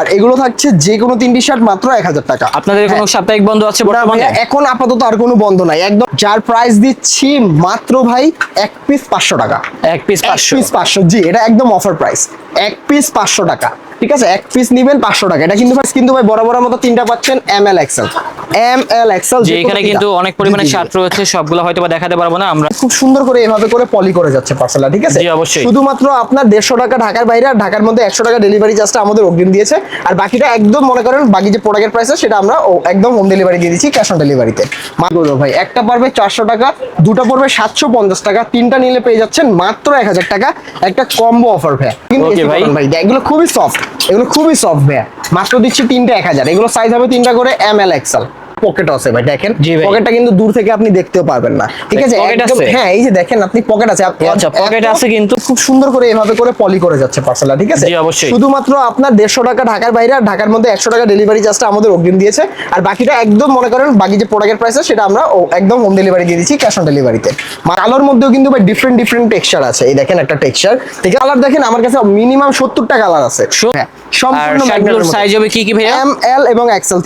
আর এগুলো থাকছে যে কোনো তিনটি শার্ট মাত্র এক হাজার টাকা। আপনাদের কোনো সাপ্তাহিক বন্ধ আছে এখন আপাতত আর কোনো বন্ধ নাই। একদম যার প্রাইস দিচ্ছি মাত্র ভাই এক পিস পাঁচশো টাকা। এক পিস পাঁচশো। পিস পাঁচশো জি এটা একদম অফার প্রাইস এক পিস পাঁচশো টাকা ঠিক আছে? এক পিস নিবেন পাঁচশো টাকা। এটা কিন্তু ভাই কিন্তু ভাই বরাবরের মতো তিনটা পাচ্ছেন M L XL M L XL যে এখানে কিন্তু অনেক পরিমাণে শার্ট রয়েছে সবগুলো হয়তো বা দেখাতে পারব না আমরা। খুব সুন্দর করে এভাবে করে পলি করে যাচ্ছে পার্সেলটা ঠিক আছে? জি, অবশ্যই। শুধুমাত্র আপনার দেড়শো টাকা ঢাকার বাইরে আর ঢাকার মধ্যে একশো টাকা ডেলিভারি চার্জটা আমাদের অগ্রিম দিয়েছে। আর বাকিটা একদম মনে করেন বাকি যে প্রোডাক্টের প্রাইস সেটা আমরা একদম হোম ডেলিভারি দিয়ে দিচ্ছি ক্যাশ অন ডেলিভারিতে মাত্র ভাই একটা পড়বে চারশো টাকা দুটো পড়বে সাতশো পঞ্চাশ টাকা তিনটা নিলে পেয়ে যাচ্ছেন মাত্র এক হাজার টাকা একটা কম্বো অফার ভাই কিন্তু ভাই। ভাই এগুলো খুবই সফট এগুলো খুবই সফট ভাই মাত্র দিচ্ছি তিনটা এক হাজার এগুলো সাইজ হবে তিনটা করে এম এল এক্সেল পকেট আছে ভাই দেখেন। পকেটটা কিন্তু দূর থেকে আপনি দেখতেও পারবেন না ঠিক আছে? হ্যাঁ এই যে দেখেন আপনি পকেট আছে। আচ্ছা, pocket আছে কিন্তু। খুব সুন্দর করে এভাবে করে পলি করে যাচ্ছে পার্সেলটা ঠিক আছে? শুধুমাত্র আপনার দেড়শো টাকা ঢাকার বাইরে আর ঢাকার মধ্যে একশো টাকা ডেলিভারি চার্জটা আমাদের অগ্রিম দিয়েছে। আর বাকিটা একদম মনে করেন বাকি যে প্রোডাক্টের প্রাইস সেটা আমরা একদম হোম ডেলিভারি দিয়ে দিচ্ছি ক্যাশ অন ডেলিভারিতে কালোর মধ্যেও কিন্তু ভাই ডিফারেন্ট ডিফারেন্ট টেক্সচার আছে। এই দেখেন একটা টেক্সচার ঠিক আছে? কালার দেখেন আমার কাছে মিনিমাম সত্তরটা কালার আছে। হ্যাঁ সম্পূর্ণ সাইজ হবে কি কি ভাইয়া? এম এল এবং এক্সেল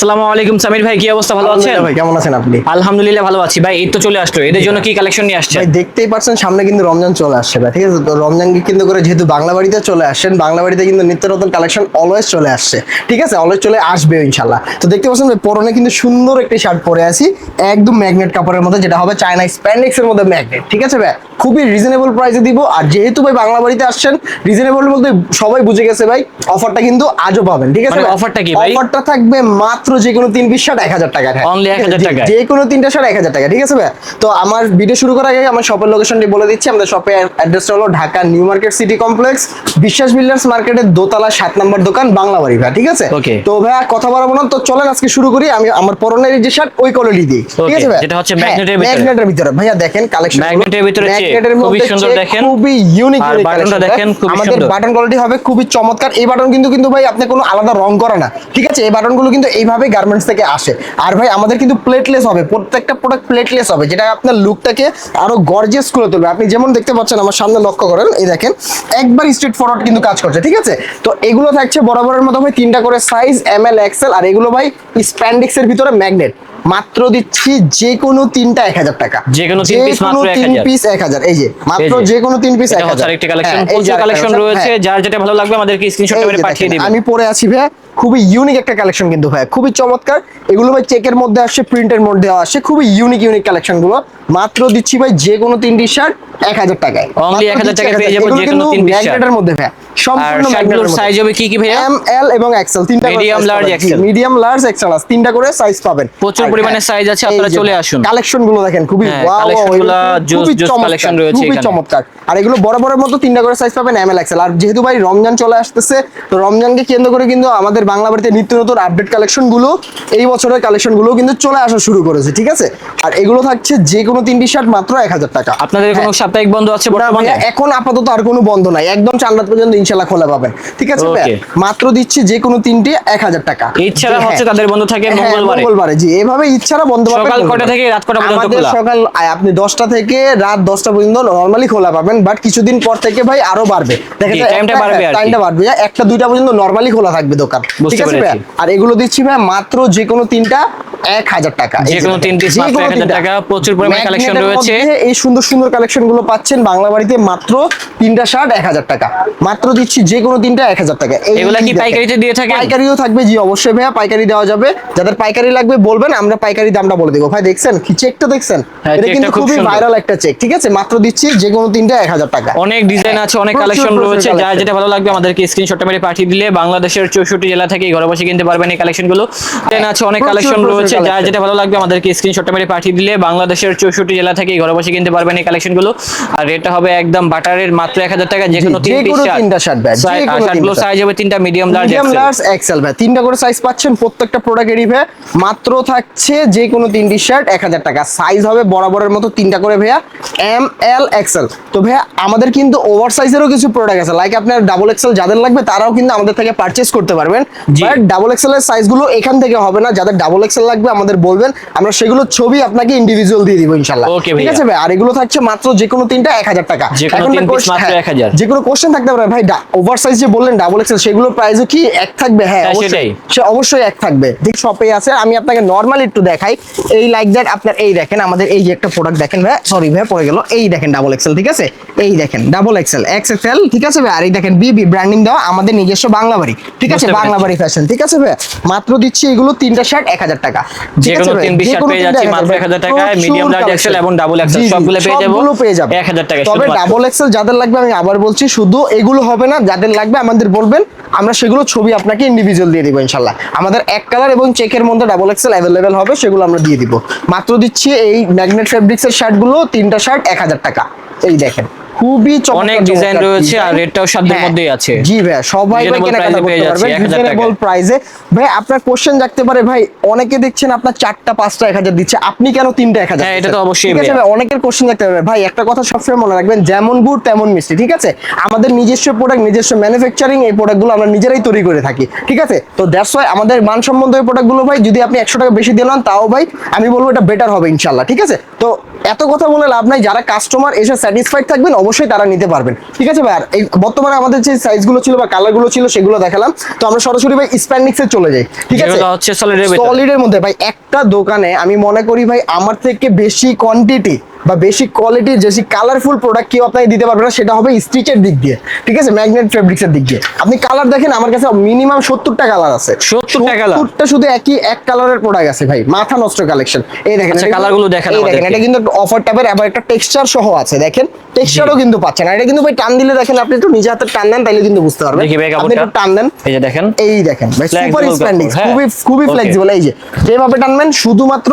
আসসালামু আলাইকুম সামির ভাই কি অবস্থা? ভালো আছেন? ভাই কেমন আছেন আপনি? আলহামদুলিল্লাহ ভালো আছি। ভাই এই তো চলে আসলো। এদের জন্য কি কালেকশন নিয়ে আসছেন? ভাই দেখতেই সামনে কিন্তু রমজান চলে আসছে ভাই ঠিক আছে? তো রমজানকে কিন্তু করে যেহেতু বাংলা বাড়িতে চলে আসছেন বাংলা বাড়িতে কিন্তু নিত্য নতুন কালেকশন অলওয়েজ চলে আসছে ঠিক আছে? অলওয়েজ চলে আসবে তো দেখতে পাচ্ছেন ভাই পরনে কিন্তু সুন্দর একটি শার্ট পরে আছি একদম ম্যাগনেট কাপড়ের মধ্যে যেটা হবে চায়না স্প্যান্ডেক্স এর মধ্যে ম্যাগনেট ঠিক আছে ভাই? খুবই রিজনেবল প্রাইসে দিব আর যেহেতু ভাই বাংলা বাড়িতে আসছেন রিজনেবল বলতে সবাই বুঝে গেছে ভাই অফারটা কিন্তু আজও পাবেন ঠিক আছে মানে ভাই? offerটা কি ভাই? অফারটা থাকবে মাত্র যে কোনো তিন পিস শার্ট এক হাজার টাকা Only 1000 টাকায়? যে কোনো তিনটা শার্ট এক হাজার টাকা ঠিক আছে ভাই তো আমার ভিডিও শুরু করার আগে আমার শপের লোকেশনটি বলে দিচ্ছি। আমাদের শপের অ্যাড্রেসটা হলো Dhaka new market city complex Biswas builders মার্কেটের দোতলা সাত নম্বর দোকান বাংলা বাড়ি ভাই ঠিক আছে? তো ভাইয়া কথা বাড়াবো না। তো চলেন আজকে শুরু করি। আমি আমার পরনের যে শার্ট ওই কোয়ালিটি দিই ঠিক আছে ভাই যেটা হচ্ছে হ্যাঁ, ম্যাগনেটের ভিতরে। ম্যাগনেটের ভিতরে। ভাইয়া দেখেন কালেকশন ম্যাগনেটের ভিতরে check, খুবই সুন্দর দেখেন। খুবই ইউনিক আর বাটনটা দেখেন, খুবই আমাদের বাটন কোয়ালিটি হবে খুবই চমৎকার। এই বাটন কিন্তু কিন্তু ভাই আপনি কোনো আলাদা রং করে না। ঠিক আছে? এই বাটনগুলো কিন্তু এইভাবে গার্মেন্টস থেকে আসে। আর ভাই আমাদের কিন্তু প্লেটলেস হবে প্রত্যেকটা প্রোডাক্ট প্লেটলেস হবে যেটা আপনার লুকটাকে আরও গর্জিয়াস করে তুলবে। আপনি যেমন দেখতে পাচ্ছেন আমার সামনে লক্ষ্য করেন এই দেখেন একবার স্ট্রেট ফরওয়ার্ড কিন্তু কাজ করছে ঠিক আছে? তো এগুলো থাকছে বরাবরের মতো ভাই তিনটা করে সাইজ এম এল এক্সেল আর এগুলো ভাই স্প্যান্ডিক্স এর ভিতরে ম্যাগনেট মাত্র দিচ্ছি যে কোনো তিনটা এক হাজার টাকা। যে কোনো তিন মাত্র কোনো তিন পিস এক হাজার। এই যে মাত্র যে। কোনো তিন পিস এক হাজার। আরেকটি কালেকশন হ্যাঁ, কালেকশন রয়েছে। হ্যাঁ। যার যেটা ভালো লাগবে আমাদেরকে স্ক্রিনশট করে পাঠিয়ে দিবেন আমি পরে আছি ভাইয়া। খুবই ইউনিক একটা কালেকশন কিন্তু ভাইয়া খুবই চমৎকার। এগুলো ভাই চেকের মধ্যে আসছে প্রিন্টের মধ্যে আসছে খুবই ইউনিক ইউনিক কালেকশনগুলো। মাত্র দিচ্ছি ভাই যে কোনো তিনটি শার্ট এক হাজার টাকায়। Only 1000 টাকায় পেয়ে যাব যে কোনো তিন piece shirt। মধ্যে আর সম্পূর্ণ সাইজ হবে কি কি ভাইয়া? এম এল এবং এক্সেল তিনটা Medium, large, XL। Medium large XL আছে। তিনটা করে সাইজ পাবেন। প্রচুর পরিমাণে হ্যাঁ, size আছে, আপনারা চলে আসুন। কালেকশনগুলো দেখেন খুবই হ্যাঁ, গুলা এগুলো জোস খুবই জোস চমৎকার, collection রয়েছে খুবই চমৎকার। আর এগুলো বরাবরের মতো তিনটা করে সাইজ পাবেন এম এল এক্সেল আর যেহেতু ভাই রমজান চলে আসতেছে তো রমজানকে কেন্দ্র করে কিন্তু আমাদের বাংলা বাড়িতে নিত্য নতুন আপডেট কালেকশনগুলো এই বছরের কালেকশনগুলো কিন্তু চলে আসা শুরু করেছে ঠিক আছে আর এগুলো থাকছে যে কোনো তিনটি শার্ট মাত্র এক হাজার টাকা আপনাদের কোনো হ্যাঁ। সাপ্তাহিক বন্ধ আছে এখন আপাতত আর কোনো বন্ধ নাই একদম চার রাত পর্যন্ত ইনশাল্লাহ খোলা পাবেন ঠিক আছে মাত্র দিচ্ছি যে কোনো তিনটে এক হাজার টাকা এছাড়া হ্যাঁ। হচ্ছে তাদের বন্ধ থাকে হ্যাঁ, মঙ্গলবারে মঙ্গলবারে জি এভাবে ইচ্ছারা বন্ধ পাবেন সকাল। কয়টা থেকে রাত কয়টা পর্যন্ত খোলা? সকাল আপনি দশটা থেকে রাত দশটা পর্যন্ত নর্মালি খোলা পাবেন বাট কিছুদিন পর থেকে ভাই আরও বাড়বে দেখা জি, যায় time টা বাড়বে আর কি। বাড়বে একটা দুইটা পর্যন্ত নর্মালি খোলা থাকবে দোকান ঠিক আছে পেরেছি। আর এগুলো দিচ্ছি ভাই মাত্র যে কোনো তিনটা এক হাজার টাকা। যে যে কোনো দেখেন, তিন piece যে মাত্র কোনো 1000 তিনটা। টাকা, প্রচুর পরিমাণে এর রয়েছে। এই সুন্দর সুন্দর কালেকশনগুলো পাচ্ছেন বাংলা বাড়িতে মাত্র তিনটা শার্ট এক হাজার টাকা। মাত্র দিচ্ছি যে কোনো তিনটা এক হাজার টাকা। এগুলা কি পাইকারিতে দিয়ে থাকেন? পাইকারিও থাকবে জি অবশ্যই ভাইয়া পাইকারি দেওয়া যাবে। যাদের পাইকারি লাগবে বলবেন আমরা পাইকারি দামটা বলে দেবো। ভাই দেখছেন? কি চেকটা দেখছেন? হ্যাঁ, এটা কিন্তু খুব খুবই ভাইরাল একটা চেক ঠিক আছে? মাত্র দিচ্ছি যে কোনো তিনটা এক হাজার টাকা। অনেক ডিজাইন আছে অনেক কালেকশন রয়েছে। collection। যেটা ভালো লাগবে আমাদেরকে স্ক্রিনশটটা মেরে পাঠিয়ে দিলে বাংলাদেশের চৌষট্টি জেলা থেকে ঘরে বসে কিনতে পারবেন এই কালেকশনগুলো আছে অনেক কালেকশন রয়েছে। collection। যেটা ভালো লাগবে আমাদেরকে স্ক্রিনশটটা মেরে পাঠিয়ে দিলে বাংলাদেশের চৌষট্টি জেলা থেকে ঘরে বসে কিনতে পারবেন এই কালেকশনগুলো আর রেটটা হবে একদম বাটারের মাত্র এক হাজার টাকা যে কোনো যে তিন পিস কোনো তিনটা যে কোনো শার্টগুলো সাইজ হবে তিনটা medium large medium large XL তিনটা করে সাইজ পাচ্ছেন প্রত্যেকটা প্রোডাক্টেরই ভাই। মাত্র থাকছে যে কোনো তিনটি শার্ট এক হাজার টাকা। সাইজ হবে বরাবরের মতো তিনটা করে ভাইয়া। এম এল এক্সেল তো ভাইয়া আমাদের কিন্তু ওভার সাইজেরও কিছু প্রোডাক্ট আছে। লাইক আপনার ডাবল এক্সেল যাদের লাগবে তারাও কিন্তু আমাদের থেকে পারচেস করতে পারবেন। বাট ডাবল এক্সেল এর সাইজগুলো এখান থেকে হবে না যাদের ডাবল এক্সেল লাগবে আমাদের বলবেন আমরা সেগুলো ছবি আপনাকে ইন্ডিভিজুয়াল দিয়ে দিব ঠিক আছে ভাই? আর এগুলো থাকছে মাত্র যে কোনো তিনটা এক হাজার টাকা। যে কোনো তিন ভাই মাত্র হ্যাঁ, 1000 যে কোনো কোশ্চেন থাকতে পারে ভাই সাইজ যে বললেন ডাবল এক্সেল সেগুলো প্রাইসও কি এক থাকবে? হ্যাঁ হ্যাঁ, অবশ্যই। সে অবশ্যই এক থাকবে। ঠিক শপে আছে আমি আপনাকে নর্মালি একটু দেখাই। এই লাইক দ্যাট আপনার এই দেখেন আমাদের এই যে একটা প্রোডাক্ট দেখেন ভাই সরি ভাই পড়ে গেল। এই দেখেন ডাবল এক্সেল ঠিক আছে? এই দেখেন ডাবল এক্সেল এক্স এক্সেল ঠিক আছে ভাই? আর এই দেখেন বিবি ব্র্যান্ডিং দেওয়া আমাদের নিজস্ব বাংলা বাড়ি ঠিক আছে? বাংলা পেরেছি। বাড়ি ফ্যাশন ঠিক আছে ভাই? মাত্র দিচ্ছি এগুলো তিনটা শার্ট এক হাজার টাকা। যে কোনো তিন যে শার্ট পেয়ে যাচ্ছি মাত্র ভাই। 1000 টাকায়, large, collection। XL এবং জি, জি, সবগুলো পেয়ে যাব। সবগুলো পেয়ে যাবে। 1000 টাকায় তবে ডাবল এক্সেল যাদের লাগবে আমি আবার বলছি শুধু এগুলো হবে না যাদের লাগবে আমাদের বলবেন আমরা সেগুলো ছবি আপনাকে ইন্ডিভিজুয়াল দিয়ে দিব ইনশাল্লাহ আমাদের এক কালার এবং চেকের মধ্যে ডাবল এক্সেল অ্যাভেলেবেল হবে সেগুলো আমরা দিয়ে দিব। মাত্র দিচ্ছি এই ম্যাগনেট ফেব্রিক্সের শার্টগুলো তিনটা শার্ট এক হাজার টাকা। এই দেখেন। খুবই অনেক ডিজাইন রয়েছে আর রেটটাও সাধ্যের হ্যাঁ, মধ্যেই আছে। জি ভাই সবাই কেনাকাটা করতে পারবে রিজনেবল প্রাইসে ভাই আপনার কোশ্চেন থাকতে পারে ভাই অনেকে দেখছেন আপনার চারটা পাঁচটা এক হাজার দিচ্ছে আপনি কেন তিনটা এক হাজার হ্যাঁ, এটা তো অবশ্যই ঠিক আছে ভাই, অনেকের কোশ্চেন রাখতে পারে। ভাই একটা কথা সবসময় মনে রাখবেন যেমন গুড় তেমন মিষ্টি ঠিক আছে? আমাদের নিজস্ব প্রোডাক্ট নিজস্ব ম্যানুফ্যাকচারিং এই প্রোডাক্টগুলো আমরা নিজেরাই তৈরি করে থাকি ঠিক আছে? তো দ্যাটস ওয়াই আমাদের মানসম্মত এই প্রোডাক্টগুলো ভাই যদি আপনি একশো টাকা বেশি দিয়ে নেন তাও ভাই আমি বলব এটা বেটার হবে ইনশাল্লাহ ঠিক আছে? তো এত কথা বলে লাভ নাই। যারা কাস্টমার এসে স্যাটিসফাইড থাকবেন অবশ্যই তারা নিতে পারবেন। ঠিক আছে ভাই? আর এই বর্তমানে আমাদের যে সাইজগুলো ছিল বা কালারগুলো ছিল সেগুলো দেখালাম। তো আমরা সরাসরি ভাই স্প্যান্ডিক্সে চলে যাই। ঠিক আছে? হচ্ছে সলিডের মধ্যে। ভাই একটা দোকানে আমি মনে করি ভাই আমার থেকে বেশি কোয়ান্টিটি বা বেশি কোয়ালিটির বেশি কালারফুল প্রোডাক্ট কেউ আপনাকে দিতে পারবে না সেটা হবে স্টিচের দিক দিয়ে ঠিক আছে? ম্যাগনেট ফেব্রিক্সের দিক দিয়ে। আপনি কালার দেখেন আমার কাছে মিনিমাম সত্তরটা কালার আছে। 70টা colour? সত্তরটা শুধু একই এক কালারের প্রোডাক্ট আছে ভাই মাথা নষ্ট কালেকশন এই দেখেন আচ্ছা, এটা কিন্তু- colour গুলো দেখান এই দেখেন এটা কিন্তু অফার টাইপের আবার একটা টেক্সচার সহ আছে দেখেন? টেক্সচারও কিন্তু পাচ্ছেন আর এটা কিন্তু ভাই টান দিলে দেখেন আপনি একটু নিজে হাতে টান দেন তাইলে কিন্তু বুঝতে পারবেন। আপনি একটু টান দেন। এই যে দেখেন। এই দেখেন ভাই সুপার হ্যাঁ। খুবই খুবই. ফ্লেক্সিবল এই যে। যেভাবে টানবেন শুধুমাত্র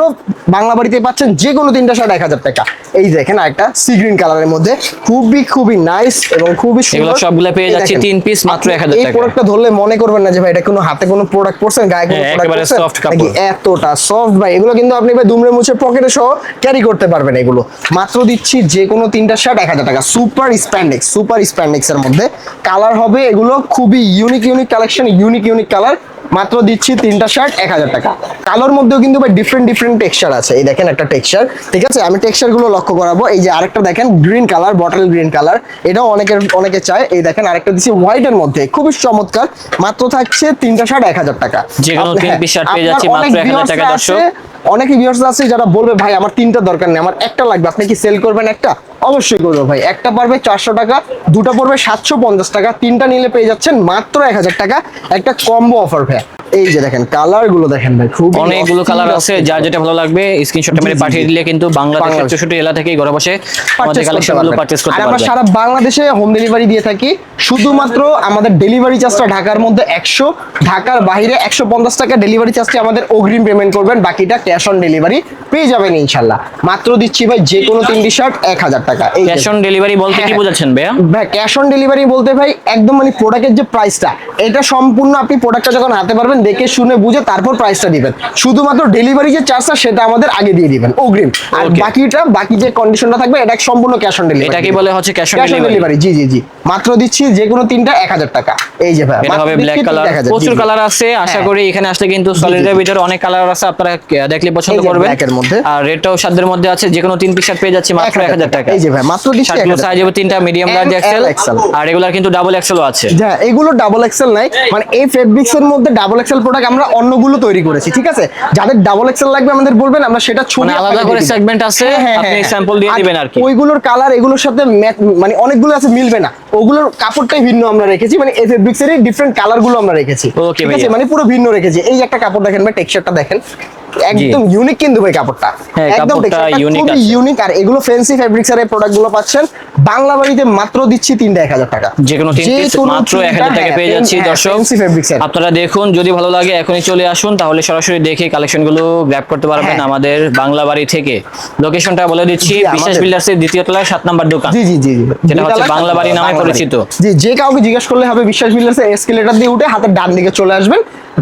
বাংলা বাড়িতে পাচ্ছেন যে কোনো তিনটা শার্ট এক হাজার টাকা। এই দেখেন একটা সি গ্রিন কালারের মধ্যে খুবই খুবই নাইস এবং খুবই এগুলো সুন্দর সবগুলো পেয়ে যাচ্ছে তিন piece মাত্র আপনি 1000 এই প্রোডাক্টটা ধরলে মনে করবেন না যে ভাই এটা কোনো হাতে কোনো প্রোডাক্ট পরছেন গায়ে কোনো হ্যাঁ, প্রোডাক্ট একেবারে পরছেন soft কাপড়। এতটা সফট ভাই এগুলো কিন্তু আপনি ভাই দুমড়ে মুছে পকেটে সহ ক্যারি করতে পারবেন এগুলো। মাত্র দিচ্ছি যে কোনো তিনটা শার্ট এক হাজার টাকা। সুপার স্প্যান্ডেক্স সুপার স্প্যান্ডেক্স এর মধ্যে। কালার হবে এগুলো খুবই unique unique collection unique unique colour মাত্র দিচ্ছি তিনটা শার্ট এক হাজার টাকা। কালোর মধ্যেও কিন্তু ভাই ডিফারেন্ট ডিফারেন্ট টেক্সচার আছে। এই দেখেন একটা টেক্সচার ঠিক আছে? আমি টেক্সচারগুলো লক্ষ্য করাবো। এই যে আরেকটা দেখেন green colour bottle green colour এটাও অনেকের অনেকে চায়। এই দেখেন আরেকটা দিচ্ছি হোয়াইট এর মধ্যে। খুবই চমৎকার। মাত্র থাকছে তিনটা শার্ট এক হাজার টাকা। যে কোনো তিন হ্যাঁ, পেয়ে আপনার যাচ্ছি মাত্র অনেক 1000 টাকা দর্শক। অনেক ভিউয়ার্স আছে যারা বলবে, ভাই, আমার তিনটা দরকার নেই, আমার একটা লাগবে, আপনি কি সেল করবেন একটা? অবশ্যই করব ভাই, একটা পারবে চারশো টাকা, দুটো পড়বে সাতশো পঞ্চাশ টাকা, তিনটা নিলে পেয়ে যাচ্ছেন মাত্র এক হাজার টাকা একটা কম্বো অফার ভাই এই যে দেখেন কালারগুলো দেখেন ভাই খুব অনেকগুলো কালার আছে যার যেটা ভালো লাগবে স্ক্রিনশটটা মেরে পাঠিয়ে দিলে কিন্তু বাংলাদেশের বাংলাদেশ। চৌষট্টি জেলা থেকেই ঘরে বসে আমাদের পারচেজ করতে কালেকশনগুলো পারবেন। পারচেজ করতে আর আমরা সারা বাংলাদেশে হোম ডেলিভারি দিয়ে থাকি। শুধুমাত্র আমাদের ডেলিভারি চার্জটা ঢাকার মধ্যে একশো ঢাকার বাইরে একশো পঞ্চাশ টাকা ডেলিভারি চার্জটি আমাদের অগ্রিম পেমেন্ট করবেন বাকিটা ক্যাশ অন ডেলিভারি পেয়ে যাবেন ইনশাল্লাহ। মাত্র দিচ্ছি ভাই যে কোনো তিনটি শার্ট এক হাজার টাকা। এই ক্যাশ অন ডেলিভারি বলতে কি হ্যাঁ। বোঝাচ্ছেন ভাইয়া? ভাই ক্যাশ অন ডেলিভারি বলতে ভাই একদম মানে প্রোডাক্টের যে প্রাইসটা এটা সম্পূর্ণ আপনি প্রোডাক্টটা যখন হাতে পারবেন দেখে শুনে বুঝে তারপর প্রাইসটা দিবেন শুধুমাত্র ডেলিভারি যে চার্জটা সেটা আমাদের আগে দিয়ে দিবেন অগ্রিম। আর. বাকিটা বাকি যে কন্ডিশনটা থাকবে এটা সম্পূর্ণ ক্যাশ অন ডেলিভারি এটাকে বলে হচ্ছে ক্যাশ অন ডেলিভারি জি জি জি। মাত্র দিচ্ছি যে কোনো তিনটা এক হাজার টাকা। এই যে ভাই এটা হবে ব্ল্যাক কালার প্রচুর কালার আছে আশা হ্যাঁ। করি এখানে আসলে কিন্তু সলিডের ভিতরে অনেক কালার আছে আপনারা দেখলে পছন্দ করবেন। এর মধ্যে। আর রেটটাও সাধ্যের মধ্যে আছে যে কোনো তিন পিস শার্ট পেয়ে যাচ্ছে মাত্র 1000 1000 টাকা। এই যে ভাই মাত্র দিচ্ছি শার্টগুলো 1000 সাইজ হবে তিনটা মিডিয়াম লার্জ এক্সেল আর রেগুলার কিন্তু ডাবল এক্সেলও আছে। হ্যাঁ এগুলো ডাবল এক্সেল নাই। মানে এই ফেব্রিক্স এর মধ্যে ডাবল এক্সেল প্রোডাক্ট আমরা অন্যগুলো তৈরি করেছি ঠিক আছে? যাদের ডাবল এক্সেল লাগবে আমাদের বলবেন আমরা সেটা ছবি মানে আলাদা করে সেগমেন্ট আছে, হ্যাঁ, হ্যাঁ, আপনি স্যাম্পল দিয়ে দিবেন আর কি। ওইগুলোর কালার এগুলোর সাথে মানে অনেকগুলো আছে মিলবে না। ওগুলোর কাপড়টাই ভিন্ন আমরা রেখেছি মানে এই ফেব্রিক্সেরই ডিফারেন্ট কালারগুলো আমরা রেখেছি। ওকে ঠিক আছে? মানে পুরো ভিন্ন রেখেছি। এই একটা কাপড় দেখেন ভাই টেক্সচারটা দেখেন। একদম ইউনিক কিন্তু ভাই কাপড়টা। হ্যাঁ, একদম খুবই ইউনিক আর এগুলো ফ্যান্সি এর প্রোডাক্টগুলো পাচ্ছেন। বাংলা বাড়িতে মাত্র দিচ্ছি তিনটা এক হাজার টাকা। যে কোনো তিন পিস মাত্র এক হাজার টাকা পেয়ে যাচ্ছি হ্যাঁ, দর্শক। আপনারা দেখুন যদি ভালো লাগে এখনই চলে আসুন তাহলে সরাসরি দেখে কালেকশনগুলো গ্র্যাব করতে পারবেন হ্যাঁ। আমাদের বাংলা বাড়ি থেকে। লোকেশনটা বলে দিচ্ছি জি, বিশ্বাস আমাদের- বিল্ডার্স এর দ্বিতীয় তলায় সাত নাম্বার দোকান। জি জি জি যেটা হচ্ছে বাংলা বাড়ি নামে পরিচিত। জি যে কাউকে জিজ্ঞেস করলে হবে বিশ্বাস বিল্ডার্স এসকেলেটর দিয়ে উঠে হাতের ডান দিকে চলে আসবেন।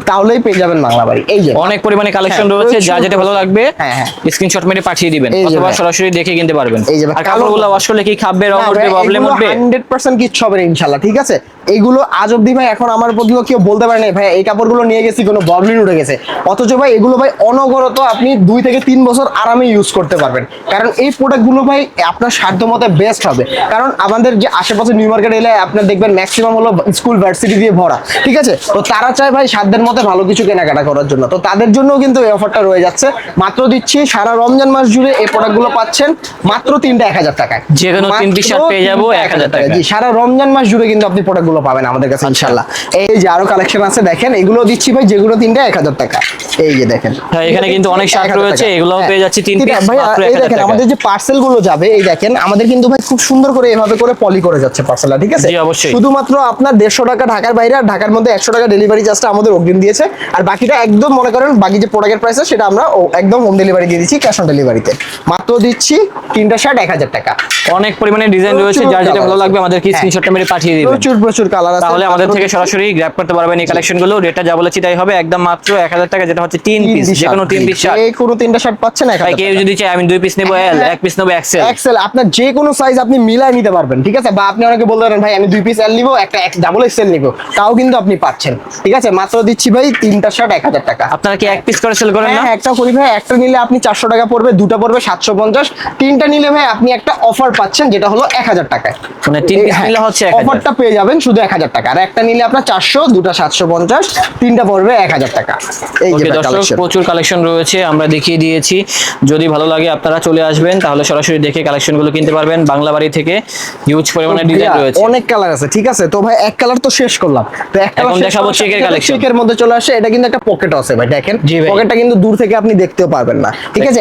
তাহলেই পেয়ে যাবেন বাংলা বাড়ি। এই যে অনেক পরিমাণে কালেকশন হ্যাঁ, রয়েছে যা যেটা ভালো লাগবে হ্যাঁ, হ্যাঁ। স্ক্রিনশট মেরে পাঠিয়ে দিবেন অথবা সরাসরি দেখে কিনতে পারবেন। এই যে ভাই, আর কাপড়গুলো ওয়াশ করলে কি খাবে রং উঠবে প্রবলেম উঠবে? হান্ড্রেড পার্সেন্ট কিচ্ছু হবে ইনশাআল্লাহ ঠিক আছে? এইগুলো আজ অব্দি ভাই এখন আমার পর্যন্ত কেউ বলতে পারে না ভাই এই কাপড়গুলো নিয়ে গেছি কোনো ববলিন উঠে গেছে। অথচ ভাই এগুলো ভাই অনবরত আপনি দুই থেকে তিন বছর আরামে ইউজ করতে পারবেন। কারণ এই প্রোডাক্টগুলো ভাই আপনার সাধ্য মতো বেস্ট হবে। কারণ আমাদের যে আশেপাশে নিউ মার্কেট এলে আপনার দেখবেন ম্যাক্সিমাম হলো স্কুল ভার্সিটি দিয়ে ভরা। ঠিক আছে? তো তারা চায় ভাই সাধ্যের মধ্যে ভালো কিছু কেনাকাটা করার জন্য। তো তাদের জন্য কিন্তু এই অফারটা রয়ে যাচ্ছে। মাত্র দিচ্ছি সারা রমজান মাস জুড়ে এই প্রোডাক্টগুলো পাচ্ছেন মাত্র তিনটা এক হাজার টাকায়। যে কোনো পেয়ে যাব 1000 টাকায়। জি সারা রমজান মাস জুড়ে কিন্তু আপনি প্রোডাক্টগুলো পাবেন আমাদের কাছে ইনশাল্লাহ এই যে আরও কালেকশন আছে দেখেন এগুলো দিচ্ছি ভাই যেগুলো তিনটা এক হাজার টাকা। এই যে দেখেন। হ্যাঁ, এখানে কিন্তু অনেক শার্ট রয়েছে। এগুলোও হ্যাঁ, পেয়ে যাচ্ছি তিন ভাই এই দেখেন আমাদের যে পার্সেলগুলো যাবে এই দেখেন আমাদের কিন্তু ভাই খুব সুন্দর করে এভাবে করে পলি করে যাচ্ছে পার্সেলটা ঠিক আছে? জি, অবশ্যই। শুধুমাত্র আপনার দেড়শো টাকা ঢাকার বাইরে আর ঢাকার মধ্যে একশো টাকা ডেলিভারি চার্জটা আমাদের অগ্রিম দিয়েছে। আর বাকিটা একদম মনে করেন বাকি যে প্রোডাক্টের প্রাইস সেটা আমরা একদম হোম ডেলিভারি দিয়ে দিচ্ছি ক্যাশ অন ডেলিভারিতে মাত্র দিচ্ছি তিনটা শার্ট এক হাজার টাকা। অনেক পরিমাণে ডিজাইন রয়েছে যার যেটা ভালো লাগবে আমাদেরকে হ্যাঁ। স্ক্রিনশটটা মেরে পাঠিয়ে দিবেন। প্রচুর প্রচুর কালার আছে। তাহলে আমাদের থেকে সরাসরি গ্র্যাব করতে পারবেন এই কালেকশনগুলো। রেটটা যা বলেছি তাই হবে একদম মাত্র এক হাজার টাকা যেটা হচ্ছে তিন পিস যে কোনো তিন পিস শার্ট যে কোনো তিনটা শার্ট পাচ্ছেন এক তাই কেউ যদি চায় আমি দুই পিস নেব এল এক পিস নেব এক্সেল এক্সেল আপনার যে কোনো সাইজ আপনি মিলাই নিতে পারবেন ঠিক আছে? বা আপনি অনেকে বলতে পারেন ভাই আমি দুই পিস এল নিবো একটা ডাবল এক্সেল নিবো। তাও কিন্তু আপনি পাচ্ছেন ঠিক আছে? মাত্র দিচ্ছি ভাই তিনটা শার্ট এক হাজার টাকা। আপনারা কি এক পিস করে সেল করেন না? হ্যাঁ একটা করি ভাই একটা নিলে আপনি চারশো টাকা পড়বে দুটা পড়বে সাতশো পঞ্চাশ। তিনটা নিলে ভাই আপনি একটা অফার পাচ্ছেন যেটা হলো এক হাজার টাকায়। মানে তিন নিলে হচ্ছে অফারটা পেয়ে যাবেন শুধু এক হাজার টাকা। আর একটা নিলে আপনার চারশো দুটা সাতশো পঞ্চাশ তিনটা পড়বে এক হাজার টাকা। এই যে দর্শক প্রচুর কালেকশন রয়েছে আমরা দেখিয়ে দিয়েছি। যদি ভালো লাগে আপনারা চলে আসবেন তাহলে সরাসরি দেখে কালেকশনগুলো কিনতে পারবেন। বাংলা বাড়ি থেকে হিউজ পরিমাণে ডিজাইন রয়েছে। অনেক কালার আছে ঠিক আছে? তো ভাই এক কালার তো শেষ করলাম। তো এক কালার দেখাবো। চেকের মধ্যে চলে আসে এটা কিন্তু একটা পকেট আছে ভাই দেখেন। পকেটটা কিন্তু দূর থেকে আপনি দেখতেও পারবেন না ঠিক আছে?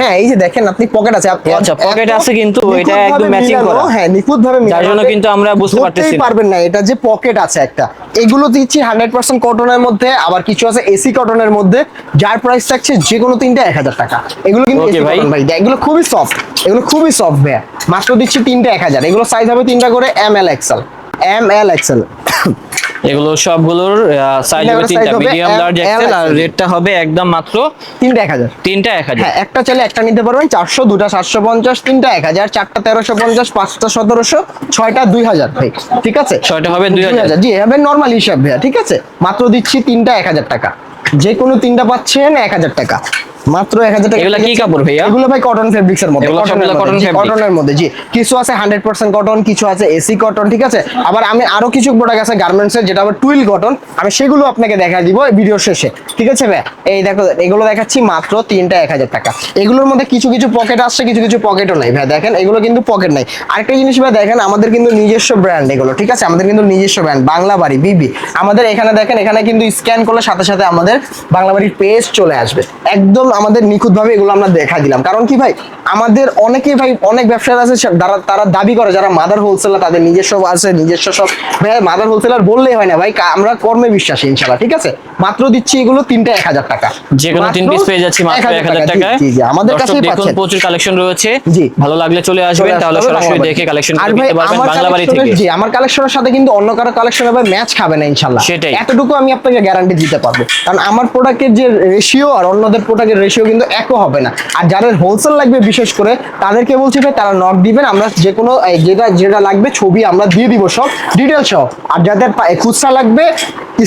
হ্যাঁ এই যে দেখেন আপনি পকেট আছে আচ্ছা, pocket আছে কিন্তু এটা একদম মিলানো, করা। হ্যাঁ নিখুঁত ভাবে যার জন্য কিন্তু আমরা বুঝতে পারতেছি না। পারবেন না এটা যে পকেট আছে একটা এগুলো দিচ্ছি হান্ড্রেড পার্সেন্ট কটনের মধ্যে আবার কিছু আছে এসি কটনের মধ্যে যার প্রাইস থাকছে যে কোনো তিনটা এক হাজার টাকা এগুলো কিন্তু Okay AC ভাই। ভাই এগুলো খুবই সফট এগুলো খুবই সফট ভাইয়া মাত্র দিচ্ছি তিনটা এক হাজার এগুলো সাইজ হবে তিনটা করে M L XL M L XL এগুলো সবগুলোর সাইজ তিনটা। হবে তিনটা মিডিয়াম লার্জ এক্সেল আর রেটটা হবে একদম মাত্র তিনটা এক হাজার। তিনটা এক হাজার। হ্যাঁ একটা চাইলে একটা নিতে পারবেন চারশো দুটা সাতশো পঞ্চাশ তিনটা এক হাজার চারটা তেরোশো পঞ্চাশ পাঁচটা সতেরোশো ছয়টা দুই হাজার ভাই ঠিক আছে? ছয়টা হবে 2000 জি হবে নর্মাল হিসাব ভাইয়া ঠিক আছে? মাত্র দিচ্ছি তিনটা এক হাজার টাকা। যে কোনো তিনটা পাচ্ছেন এক হাজার টাকা। মাত্র এক হাজার টাকা এগুলা কি কাপড় ভাইয়া? এগুলো ভাই কটন ফেব্রিক্স এর মধ্যে। সবগুলো কটনের মধ্যে। জি কিছু আছে হান্ড্রেড পার্সেন্ট কটন কিছু আছে এসি কটন ঠিক আছে? আবার আমি আরও কিছু প্রোডাক্ট আছে গার্মেন্টস এর যেটা আবার টুইল কটন আমি সেগুলো আপনাকে দেখা দিব ভিডিও শেষে। ঠিক আছে ভাই এই দেখো এগুলো দেখাচ্ছি মাত্র তিনটা এক হাজার টাকা। এগুলোর মধ্যে কিছু কিছু পকেট আসছে কিছু কিছু পকেটও নাই ভাই দেখেন এগুলো কিন্তু পকেট নাই। আরেকটা জিনিস ভাই দেখেন আমাদের কিন্তু নিজস্ব ব্র্যান্ড এগুলো ঠিক আছে? আমাদের কিন্তু নিজস্ব ব্র্যান্ড বাংলা বাড়ি বিবি আমাদের এখানে দেখেন এখানে কিন্তু স্ক্যান করলে সাথে সাথে আমাদের বাংলা বাড়ির পেজ চলে আসবে। একদম আমাদের নিখুঁতভাবে এগুলো আমরা দেখা দিলাম। কারণ কি ভাই? আমাদের অনেকেই ভাই অনেক ব্যবসায়ী আছে যারা তারা দাবি করে যারা মাদার হোলসেলার তাদের নিজস্ব আছে নিজস্ব সব। ভাই মাদার হোলসেলার বললেই হয় না ভাই আমরা কর্মে বিশ্বাসী ইনশাল্লাহ ঠিক আছে? মাত্র দিচ্ছি এগুলো তিনটা এক হাজার টাকা। যে কোনো তিন পিস পেয়ে যাচ্ছি মাত্র এক হাজার টাকায়। আমাদের কাছেই দেখুন প্রচুর কালেকশন রয়েছে। জি। ভালো লাগলে চলে আসবেন তাহলে সরাসরি দেখে কালেকশন করতে পারবেন বাংলা বাড়ি থেকে। জি আমার কালেকশনের সাথে কিন্তু অন্য কারও কালেকশন হবে ম্যাচ খাবে না ইনশাল্লাহ সেটাই। এতটুকু আমি আপনাকে গ্যারান্টি দিতে পারব। কারণ আমার প্রোডাক্টের যে রেশিও আর অন্যদের প্রোডাক্টের রেশিও কিন্তু একও হবে না। আর যাদের হোলসেল লাগবে বিশেষ করে তাদেরকে বলছি ভাই তারা নক দিবেন। আমরা যে কোনো যেটা যেটা লাগবে ছবি আমরা দিয়ে দিব সব। ডিটেল সহ। আর যাদের খুচরা লাগবে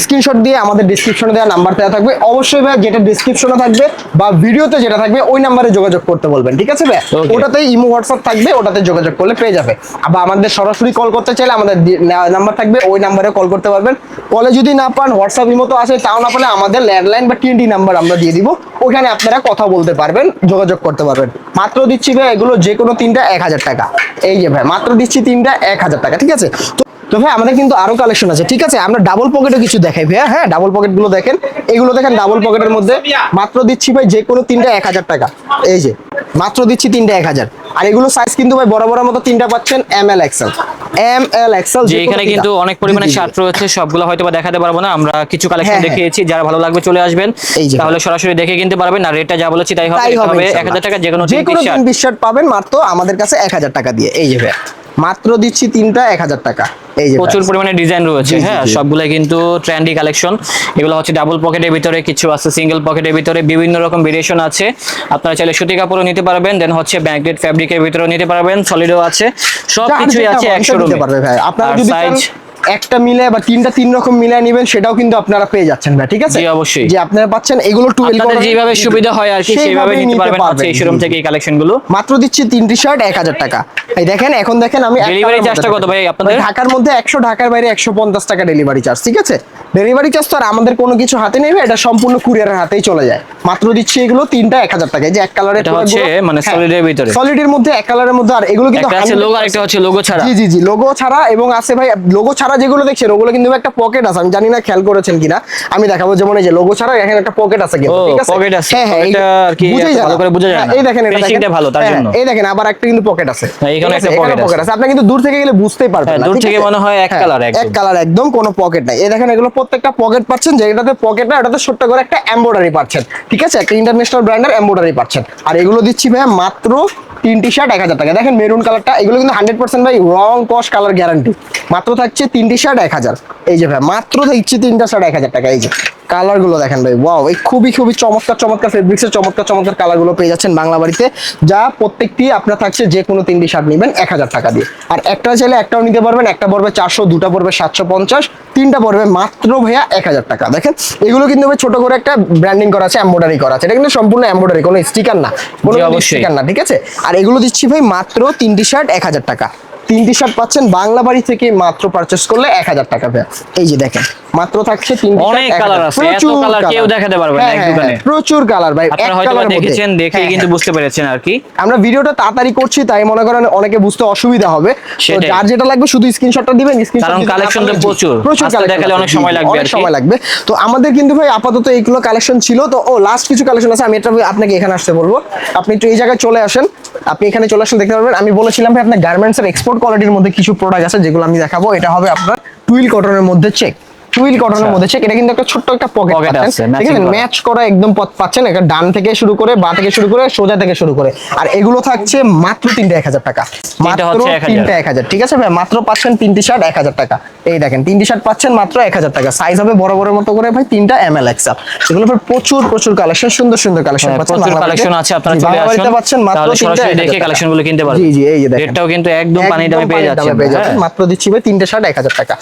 স্ক্রিনশট দিয়ে আমাদের ডিসক্রিপশনে দেওয়া নাম্বার দেওয়া থাকবে। অবশ্যই ভাই যেটা ডিসক্রিপশনে থাকবে বা ভিডিওতে যেটা থাকবে ওই নাম্বারে যোগাযোগ করতে বলবেন ঠিক আছে ভাই. ওটাতেই ইমো হোয়াটসঅ্যাপ থাকবে ওটাতে যোগাযোগ করলে পেয়ে যাবে। আবার আমাদের সরাসরি কল করতে চাইলে আমাদের নাম্বার থাকবে ওই নাম্বারে কল করতে পারবেন। কলে যদি না পান হোয়াটসঅ্যাপ ইমো তো আছে তাও না পেলে আমাদের ল্যান্ডলাইন বা টিএনটি নাম্বার আমরা দিয়ে দিব। ওখানে আপনারা কথা বলতে পারবেন যোগাযোগ করতে পারবেন। মাত্র দিচ্ছি ভাই এগুলো যে কোনো তিনটা এক হাজার টাকা। এই যে ভাই মাত্র দিচ্ছি তিনটা এক হাজার টাকা ঠিক আছে? তো তো ভাই আমাদের কিন্তু আরও কালেকশন আছে ঠিক আছে? আমরা ডাবল পকেটও কিছু দেখাই ভাই হ্যাঁ? ডাবল পকেটগুলো দেখেন। এগুলো দেখেন ডাবল পকেটের মধ্যে মাত্র দিচ্ছি ভাই যে কোনো তিনটা এক হাজার টাকা। এই যে মাত্র দিচ্ছি তিনটা এক হাজার। আর এগুলো সাইজ কিন্তু ভাই বড় বড় মতো তিনটা পাচ্ছেন M L XL M L XL যে এখানে কিন্তু অনেক পরিমাণে শার্ট রয়েছে সবগুলো হয়তো বা দেখাতে পারব না। আমরা কিছু কালেকশন হ্যাঁ, হ্যাঁ। দেখিয়েছি যারা ভালো লাগবে চলে আসবেন। তাহলে সরাসরি দেখে কিনতে পারবেন। আর রেটটা যা বলেছি তাই হবে। তাই এটা হবে হবে ইনশাল্লাহ। এক হাজার টাকা যে কোনো যে কোনো piece তিন শার্ট পাবেন মাত্র আমাদের কাছে এক হাজার টাকা দিয়ে। এই যে ভাই মাত্র দিচ্ছি তিনটা এক হাজার টাকা। প্রচুর পরিমাণে ডিজাইন রয়েছে হ্যাঁ? জি। সবগুলাই কিন্তু ট্রেন্ডি কালেকশন এগুলো হচ্ছে ডাবল পকেটের ভিতরে কিছু আছে সিঙ্গেল পকেটের ভিতরে বিভিন্ন রকম ভেরিয়েশন আছে। আপনারা চাইলে সুতি কাপড়ও নিতে পারবেন দেন হচ্ছে ব্যাংকেট ফ্যাব্রিকের ভিতরেও নিতে পারবেন সলিডও আছে। সব কিছুই আছে একশো ভাই। আপনারা যদি সাইজ একটা মিলে বা তিনটা তিন রকম মিলে নেবেন সেটাও কিন্তু আপনারা পেয়ে যাচ্ছেন ভাই ঠিক আছে? জি, অবশ্যই। যে আপনারা পাচ্ছেন এগুলো টুয়েলভ আপনাদের যেভাবে সুবিধা হয় আর কি সেইভাবে নিতে পারবেন। হচ্ছে এই শোরুম থেকে এই কালেকশনগুলো মাত্র দিচ্ছি তিনটি শার্ট এক হাজার টাকা। এই দেখেন এখন দেখেন আমি এক Delivery টাকার charge টা মধ্যে কত ভাই আপনাদের? ঢাকার মধ্যে একশো ঢাকার বাইরে একশো পঞ্চাশ টাকা ডেলিভারি চার্জ ঠিক আছে? ডেলিভারি চার্জ তো আর আমাদের কোনো কিছু হাতে নেবে এটা সম্পূর্ণ কুরিয়ারের হাতেই চলে যায়। মাত্র দিচ্ছি এগুলো তিনটা এক হাজার টাকা। এই যে এক কালারের এটা হচ্ছে মানে solid এর ভিতরে। সলিডের মধ্যে এক কালারের মধ্যে আর এগুলো কিন্তু একটা আছে 100% লোগো আর একটা হচ্ছে লোগো ছাড়া। জি জি জি লোগো ছাড়া এবং আছে ভাই লোগো ছাড়া যেগুলো দেখছেন ওগুলো কিন্তু একটা পকেট আছে আমি জানি না খেয়াল করেছেন কিনা। আমি দেখাবো যেমন এই যে লোগো ছাড়া এখানে একটা পকেট আছে কিন্তু ঠিক আছে? পকেট আছে। হ্যাঁ হ্যাঁ এটা আর কি বুঝেই যায় ভালো করে বোঝা যায় হ্যাঁ, না। এই দেখেন এটা দেখেন। ভালো, তার হ্যাঁ, জন্য। এই দেখেন আবার একটা কিন্তু পকেট আছে। হ্যাঁ, এখানে একটা pocket আছে। আপনি কিন্তু দূর থেকে গেলে বুঝতেই পারবেন না দূর থেকে মনে হয় এক কালার একদম। এক কালার একদম কোনো পকেট নাই। এই দেখেন এগুলো প্রত্যেকটা পকেট পাচ্ছেন যে এটাতে পকেট না এটাতে ছোট্ট করে একটা এমব্রয়ডারি পাচ্ছেন ঠিক আছে? একটা ইন্টারন্যাশনাল ব্র্যান্ডের এমব্রয়ডারি পাচ্ছেন। আর এগুলো দিচ্ছি ভাইয়া মাত্র তিনটি শার্ট এক হাজার টাকা। দেখেন মেরুন কালারটা এগুলো কিন্তু হান্ড্রেড পার্সেন্ট ভাই রং কস কালার গ্যারান্টি মাত্র থাকছে তিনটি শার্ট এক হাজার। এই যে ভাই মাত্র দিচ্ছি তিনটা শার্ট এক হাজার টাকা। এই যে কালারগুলো দেখেন ভাই ওয়াও এই খুবই খুবই চমৎকার চমৎকার ফেব্রিক্স এর চমৎকার চমৎকার কালারগুলো পেয়ে যাচ্ছেন বাংলা বাড়িতে। যা প্রত্যেকটি আপনার থাকছে যে কোনো তিনটি শার্ট নেবেন এক হাজার টাকা দিয়ে। আর একটা চাইলে একটাও নিতে পারবেন একটা পড়বে চারশো দুটা পড়বে সাতশো পঞ্চাশ তিনটা পড়বে মাত্র ভাইয়া এক হাজার টাকা। দেখেন এগুলো কিন্তু ভাই ছোট করে একটা ব্র্যান্ডিং করা আছে এম্বোডারি করা আছে। এটা কিন্তু সম্পূর্ণ এম্বোডারি কোনো স্টিকার না কোনো। স্টিকার না ঠিক আছে? আর এগুলো দিচ্ছি ভাই মাত্র তিনটি শার্ট এক হাজার টাকা। তিনটি শার্ট পাচ্ছেন বাংলা বাড়ি থেকে মাত্র পারচেস করলে এক হাজার টাকা ভাইয়া এই যে দেখেন। মাত্র থাকছে তিনটি অনেক shirt 1000 colour আছে, এত প্রচুর কেউ দেখাতে পারবে না হ্যাঁ, এক হ্যাঁ, দোকানে। প্রচুর কালার ভাই এক। দেখেছেন দেখেই হ্যাঁ, কিন্তু। বুঝতে পেরেছেন আর কি। আমরা ভিডিওটা তাড়াতাড়ি করছি তাই মনে করেন অনেকে বুঝতে অসুবিধা হবে। তো যার যেটা লাগবে শুধু স্ক্রিনশটটা দিবেন স্ক্রিনশট কারণ তো প্রচুর। প্রচুর। দেখালে অনেক সময় লাগবে অনেক সময় লাগবে। তো আমাদের কিন্তু ভাই আপাতত এইগুলো কালেকশন ছিল। তো ও লাস্ট কিছু কালেকশন আছে আমি এটা আপনাকে এখানে আসতে বলব। আপনি একটু এই জায়গায় চলে আসেন। আপনি এখানে চলে আসলে দেখতে পারবেন। আমি বলেছিলাম ভাই আপনার গার্মেন্টস এর এক্সপোর্ট কোয়ালিটির মধ্যে কিছু প্রোডাক্ট আছে যেগুলো আমি দেখাবো। এটা হবে আপনার টুইল কটনের মধ্যে চেক টুইল কটনের মধ্যে চেক এটা কিন্তু একটা ছোট্ট একটা পকেট পাচ্ছেন আছে, ঠিক আছে? ম্যাচ করা। একদম পথ পাচ্ছেন এটা ডান থেকে শুরু করে বা থেকে শুরু করে সোজা থেকে শুরু করে। আর এগুলো থাকছে মাত্র তিনটে এক হাজার টাকা। মাত্র তিনটে এক হাজার ঠিক আছে ভাই? মাত্র পাচ্ছেন তিনটি শার্ট এক হাজার টাকা। এই দেখেন তিনটি শার্ট পাচ্ছেন মাত্র এক হাজার টাকা। সাইজ হবে বড় বড় মতো করে ভাই তিনটা এম এল এক্সেল এগুলো ভাই প্রচুর প্রচুর কালেকশন সুন্দর সুন্দর কালেকশন হ্যাঁ, পাচ্ছেন। প্রচুর কালেকশন আছে আপনারা চলে আসুন। পাচ্ছেন মাত্র তিনটা দেখে টাকা। কালেকশনগুলো কিনতে পারবেন। জি জি এই যে দেখেন। রেটটাও কিন্তু একদম পানি দামে পেয়ে। যাচ্ছেন। মাত্র দিচ্ছি ভাই তিনটে শার্ট এক হাজার টাকা।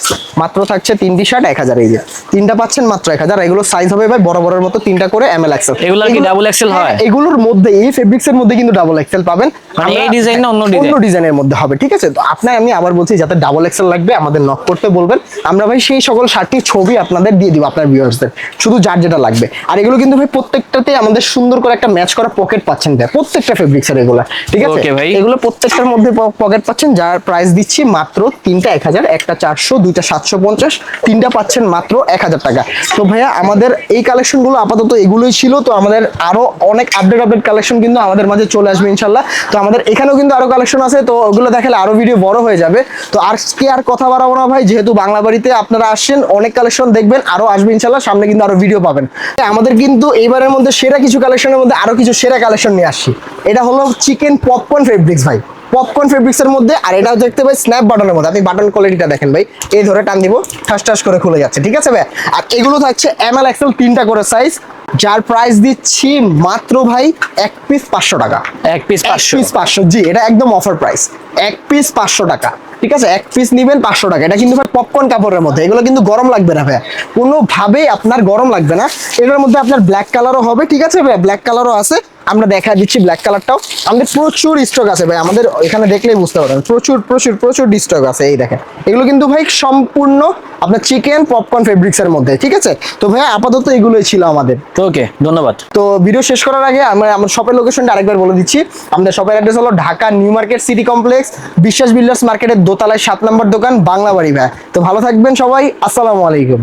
মাত্র থাকছে তিনটি শার্ট এক হাজার এই যে। তিনটা পাচ্ছেন মাত্র এক হাজার। এগুলো সাইজ হবে ভাই বড় বড়ের মতো তিনটা করে এম এল এক্সেল এগুলো কি double XL হয়? এগুলোর মধ্যে এই ফেব্রিক্স এর মধ্যে কিন্তু ডাবল এক্সেল পাবেন। মানে এই design না অন্য অন্য ডিজাইনের মধ্যে হবে ঠিক আছে? তো আপনার আমি আবার বলছি যাতে ডাবল এক্সেল লাগবে আমাদের নক করতে বলবেন। আমরা ভাই সেই সকল শার্টটির ছবি আপনাদের দিয়ে দিব আপনার ভিউয়ার্সদের শুধু যার যেটা লাগবে। আর এগুলো কিন্তু ভাই প্রত্যেকটাতে আমাদের সুন্দর করে একটা ম্যাচ করা পকেট পাচ্ছেন ভাই প্রত্যেকটা ফেব্রিক্স এর এগুলো ঠিক আছে? Okay ভাই। এগুলো প্রত্যেকটার মধ্যে পকেট পাচ্ছেন যার প্রাইস দিচ্ছি মাত্র তিনটা এক হাজার একটা চারশো দুইটা সাতশো পঞ্চাশ তিনটা পাচ্ছেন মাত্র এক হাজার টাকা। তো ভাইয়া, আমাদের এই কালেকশনগুলো আপাতত এগুলোই ছিল। তো আমাদের আরও অনেক আপডেট আপডেট কালেকশন কিন্তু আমাদের মাঝে চলে আসবে ইনশাল্লাহ তো আমাদের এখানেও কিন্তু আরও কালেকশন আছে। তো ওগুলো দেখালে আরও ভিডিও বড় হয়ে যাবে। তো আজকে আর কথা বাড়াবো না ভাই। যেহেতু বাংলা বাড়িতে আপনারা আসছেন, অনেক কালেকশন দেখবেন, আরও আসবে ইনশাল্লাহ সামনে কিন্তু আরও ভিডিও পাবেন। আমাদের কিন্তু এইবারের মধ্যে সেরা কিছু কালেকশনের মধ্যে আরও কিছু সেরা কালেকশন নিয়ে আসছি। এটা হলো চিকেন পপকর্ন ফেব্রিক্স ভাই। পপকর্ন ফেব্রিক্স এর মধ্যে আর এটাও দেখতে পাই স্ন্যাপ বাটনের মধ্যে। আপনি বাটন কোয়ালিটিটা দেখেন ভাই। এই ধরে টান দিব ঠাস ঠাস করে খুলে যাচ্ছে ঠিক আছে ভাই? আর এগুলো থাকছে এম এল এক্সেল তিনটা করে সাইজ যার প্রাইস দিচ্ছি মাত্র ভাই এক পিস পাঁচশো টাকা। এক পিস পাঁচশো। পিস পাঁচশো জি এটা একদম অফার প্রাইস এক পিস পাঁচশো টাকা ঠিক আছে? এক পিস নিবেন পাঁচশো টাকা। এটা কিন্তু ভাই পপকর্ন কাপড়ের মধ্যে এগুলো কিন্তু গরম লাগবে না ভাই। কোনোভাবেই আপনার গরম লাগবে না। এটার মধ্যে আপনার ব্ল্যাক কালারও হবে ঠিক আছে ভাই? ব্ল্যাক কালারও আছে। আমরা দেখা দিচ্ছি ব্ল্যাক কালারটাও আমাদের প্রচুর স্টক আছে ভাই আমাদের এখানে দেখলেই বুঝতে পারবেন। প্রচুর প্রচুর প্রচুর স্টক আছে এই দেখেন। এগুলো কিন্তু ভাই সম্পূর্ণ আপনার চিকেন পপকর্ন ফেব্রিক্স এর মধ্যে ঠিক আছে? তো ভাই আপাতত এগুলোই ছিল আমাদের। ওকে ধন্যবাদ। তো ভিডিও শেষ করার আগে আমরা আমার শপের লোকেশনটা আরেকবার বলে দিচ্ছি। আমাদের শপের অ্যাড্রেস হলো Dhaka new market city complex Biswas builders মার্কেটের দোতলায় সাত নম্বর দোকান বাংলা বাড়ি ভাই। তো ভালো থাকবেন সবাই আসসালামু আলাইকুম।